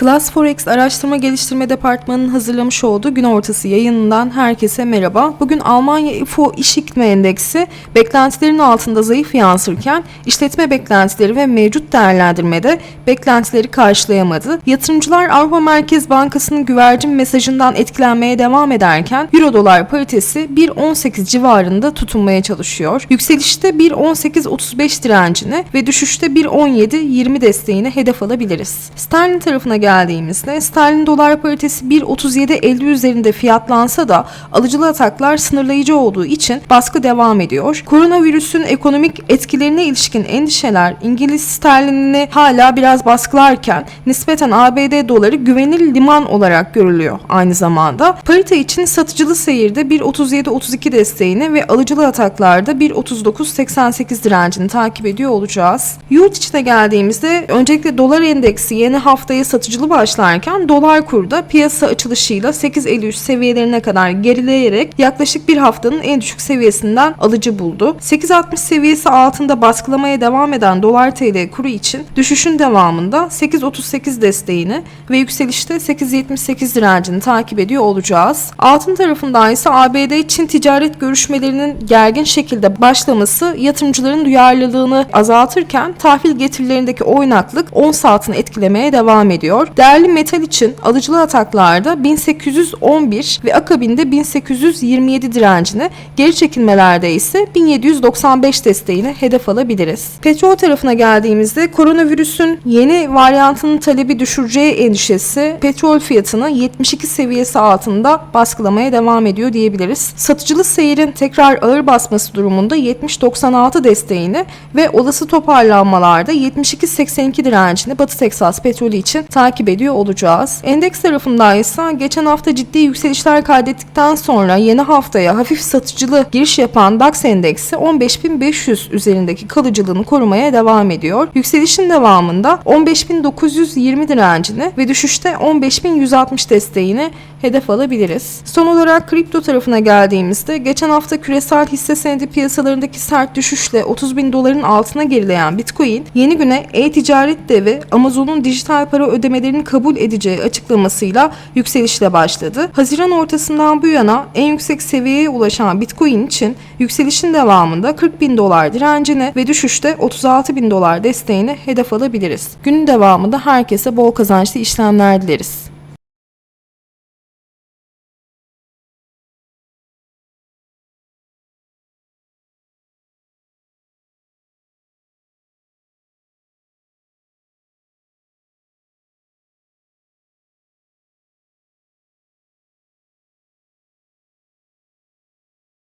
Class Forex Araştırma Geliştirme Departmanı'nın hazırlamış olduğu gün ortası yayınından herkese merhaba. Bugün Almanya IFO İş İkme Endeksi beklentilerin altında zayıf yansırken işletme beklentileri ve mevcut değerlendirmede beklentileri karşılayamadı. Yatırımcılar Avrupa Merkez Bankası'nın güvercin mesajından etkilenmeye devam ederken Euro dolar paritesi 1.18 civarında tutunmaya çalışıyor. Yükselişte 1.18.35 direncini ve düşüşte 1.17.20 desteğini hedef alabiliriz. Sterlin tarafına geldiğimizde sterlin dolar paritesi 1.37.50 üzerinde fiyatlansa da alıcılı ataklar sınırlayıcı olduğu için baskı devam ediyor. Koronavirüsün ekonomik etkilerine ilişkin endişeler İngiliz sterlinini hala biraz baskılarken nispeten ABD doları güvenilir liman olarak görülüyor aynı zamanda. Parite için satıcılı seyirde 1.37.32 desteğini ve alıcılı ataklarda 1.39.88 direncini takip ediyor olacağız. Yurt içine geldiğimizde öncelikle dolar endeksi yeni haftayı satıcılı başlarken dolar kurda piyasa açılışıyla 8.53 seviyelerine kadar gerileyerek yaklaşık bir haftanın en düşük seviyesinden alıcı buldu. 8.60 seviyesi altında baskılamaya devam eden dolar TL kuru için düşüşün devamında 8.38 desteğini ve yükselişte 8.78 direncini takip ediyor olacağız. Altın tarafında ise ABD-Çin ticaret görüşmelerinin gergin şekilde başlaması yatırımcıların duyarlılığını azaltırken tahvil getirilerindeki oynaklık ons altını etkilemeye devam ediyor. Değerli metal için alıcılı ataklarda 1811 ve akabinde 1827 direncini, geri çekilmelerde ise 1795 desteğini hedef alabiliriz. Petrol tarafına geldiğimizde koronavirüsün yeni varyantının talebi düşüreceği endişesi petrol fiyatını 72 seviyesi altında baskılamaya devam ediyor diyebiliriz. Satıcılı seyirin tekrar ağır basması durumunda 70-96 desteğini ve olası toparlanmalarda 72-82 direncini Batı Teksas petrolü için takip ediyor olacağız. Endeks tarafında ise geçen hafta ciddi yükselişler kaydettikten sonra yeni haftaya hafif satıcılı giriş yapan DAX endeksi 15.500 üzerindeki kalıcılığını korumaya devam ediyor. Yükselişin devamında 15.920 direncini ve düşüşte 15.160 desteğini hedef alabiliriz. Son olarak kripto tarafına geldiğimizde geçen hafta küresel hisse senedi piyasalarındaki sert düşüşle 30 bin doların altına gerileyen Bitcoin yeni güne e-ticaret devi Amazon'un dijital para ödemelerini kabul edeceği açıklamasıyla yükselişle başladı. Haziran ortasından bu yana en yüksek seviyeye ulaşan Bitcoin için yükselişin devamında 40 bin dolar direncini ve düşüşte 36 bin dolar desteğini hedef alabiliriz. Günün devamında herkese bol kazançlı işlemler dileriz.